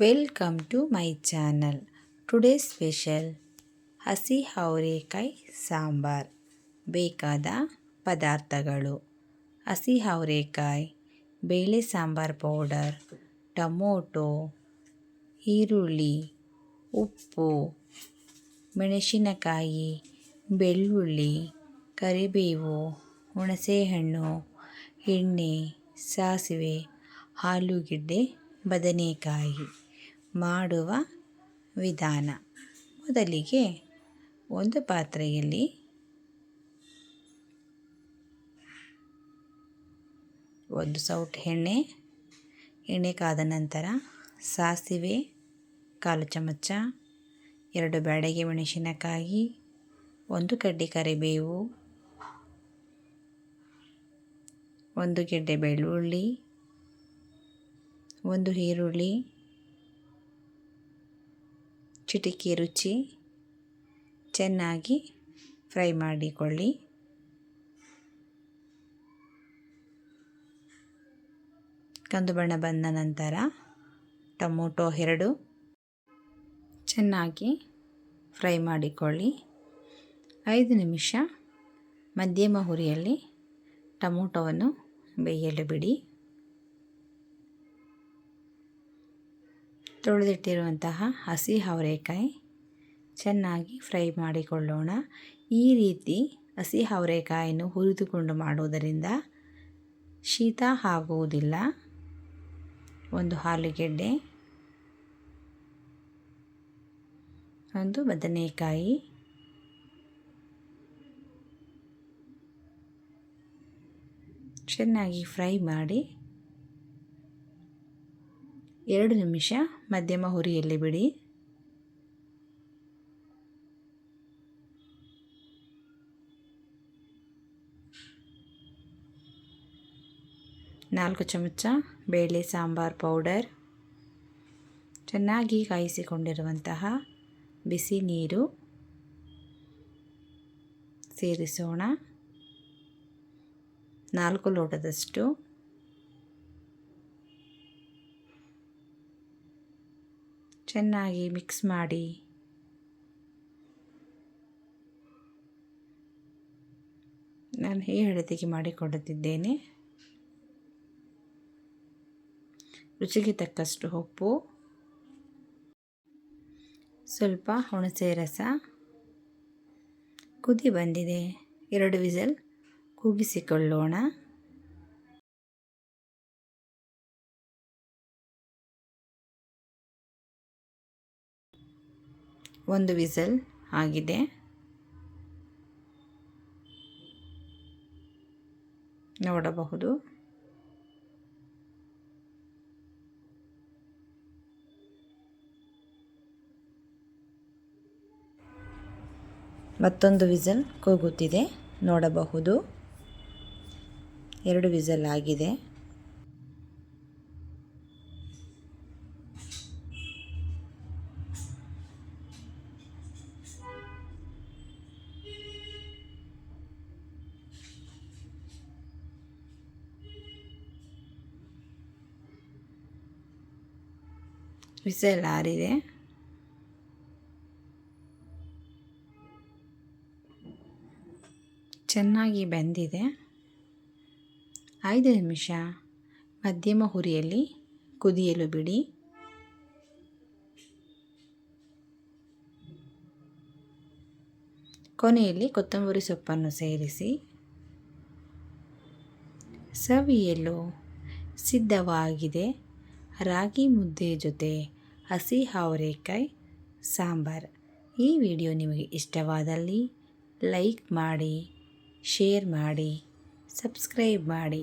Welcome to my channel today special ಹಸಿ ಅವರೆಕಾಯಿ ಸಾಂಬಾರ್. ಬೇಕಾದ ಪದಾರ್ಥಗಳು. ಹಸಿ ಅವರೆಕಾಯಿ ಬೇಳೆ ಸಾಂಬಾರ್ ಪೌಡರ್, ಟೊಮೊಟೊ, ಈರುಳ್ಳಿ, ಉಪ್ಪು, ಮೆಣಸಿನಕಾಯಿ, ಬೆಳ್ಳುಳ್ಳಿ, ಕರಿಬೇವು, ಹುಣಸೆಹಣ್ಣು, ಎಣ್ಣೆ, ಸಾಸಿವೆ, ಆಲೂಗೆಡ್ಡೆ, ಬದನೆಕಾಯಿ. ಮಾಡುವ ವಿಧಾನ. ಮೊದಲಿಗೆ ಒಂದು ಪಾತ್ರೆಯಲ್ಲಿ ಒಂದು ಸೌಟ್ ಎಣ್ಣೆ ಎಣ್ಣೆ ಕಾದ ನಂತರ ಸಾಸಿವೆ, ಕಾಲು ಚಮಚ, ಎರಡು ಬ್ಯಾಡಗೆ ಮೆಣಸಿನಕಾಯಿ, ಒಂದು ಕಡ್ಡಿ ಕರಿಬೇವು, ಒಂದು ಗೆಡ್ಡೆ ಬೆಳ್ಳುಳ್ಳಿ ಒಂದು ಈರುಳ್ಳಿ ಚಿಟಿಕೆ ರುಚಿ ಚೆನ್ನಾಗಿ ಫ್ರೈ ಮಾಡಿಕೊಳ್ಳಿ. ಕಂದು ಬಣ್ಣ ಬಂದ ನಂತರ ಟೊಮೊಟೊ ಎರಡು ಚೆನ್ನಾಗಿ ಫ್ರೈ ಮಾಡಿಕೊಳ್ಳಿ. ಐದು ನಿಮಿಷ ಮಧ್ಯಮ ಹುರಿಯಲ್ಲಿ ಟೊಮೊಟೊವನ್ನು ಬೇಯಲು ಬಿಡಿ. ತೊಳೆದಿಟ್ಟಿರುವಂತಹ ಹಸಿ ಅವರೆಕಾಯಿ ಚೆನ್ನಾಗಿ ಫ್ರೈ ಮಾಡಿಕೊಳ್ಳೋಣ. ಈ ರೀತಿ ಹಸಿ ಅವರೆಕಾಯನ್ನು ಹುರಿದುಕೊಂಡು ಮಾಡುವುದರಿಂದ ಶೀತ ಆಗುವುದಿಲ್ಲ. ಒಂದು ಆಲೂಗೆಡ್ಡೆ ಒಂದು ಬದನೆಕಾಯಿ, ಚೆನ್ನಾಗಿ ಫ್ರೈ ಮಾಡಿ ಎರಡು ನಿಮಿಷ, ಮಧ್ಯಮ ಹುರಿಯಲ್ಲಿ ಬಿಡಿ. ನಾಲ್ಕು ಚಮಚ ಬೇಳೆ ಸಾಂಬಾರ್ ಪೌಡರ್. ಚೆನ್ನಾಗಿ ಕಾಯಿಸಿಕೊಂಡಿರುವಂತಹ ಬಿಸಿ ನೀರು ಸೇರಿಸೋಣ. ನಾಲ್ಕು ಲೋಟದಷ್ಟು ಚೆನ್ನಾಗಿ ಮಿಕ್ಸ್ ಮಾಡಿ. ನಾನು ಈ ಹಳದಿಗೆ ಮಾಡಿಕೊಡುತ್ತಿದ್ದೇನೆ ರುಚಿಗೆ ತಕ್ಕಷ್ಟು ಉಪ್ಪು. ಸ್ವಲ್ಪ ಹುಣಸೆ ರಸ. ಕುದಿ ಬಂದಿದೆ. ಎರಡು ವಿಸಲ್ ಕೂಗಿಸಿಕೊಳ್ಳೋಣ. ಒಂದು ವಿಸಲ್ ಆಗಿದೆ. ನೋಡಬಹುದು. ಮತ್ತೊಂದು ವಿಸಲ್ ಕೂಗುತ್ತಿದೆ. ನೋಡಬಹುದು. ಎರಡು ವಿಸಲ್ ಆಗಿದೆ. ವಿಸಲ್ ಆರಿದೆ ಚೆನ್ನಾಗಿ ಬೆಂದಿದೆ. ಐದು ನಿಮಿಷ. ಮಧ್ಯಮ ಹುರಿಯಲ್ಲಿ, ಕುದಿಯಲು ಬಿಡಿ. ಕೊನೆಯಲ್ಲಿ ಕೊತ್ತಂಬರಿ ಸೊಪ್ಪನ್ನು ಸೇರಿಸಿ. ಸವಿಯಲು ಸಿದ್ಧವಾಗಿದೆ. ರಾಗಿ ಮುದ್ದೆ ಜೊತೆ ಹಸಿ ಅವರೆಕಾಯಿ ಸಾಂಬಾರ್. ಈ ವಿಡಿಯೋ ನಿಮಗೆ ಇಷ್ಟವಾದಲ್ಲಿ ಲೈಕ್ ಮಾಡಿ, ಶೇರ್ ಮಾಡಿ, ಸಬ್ಸ್ಕ್ರೈಬ್ ಮಾಡಿ.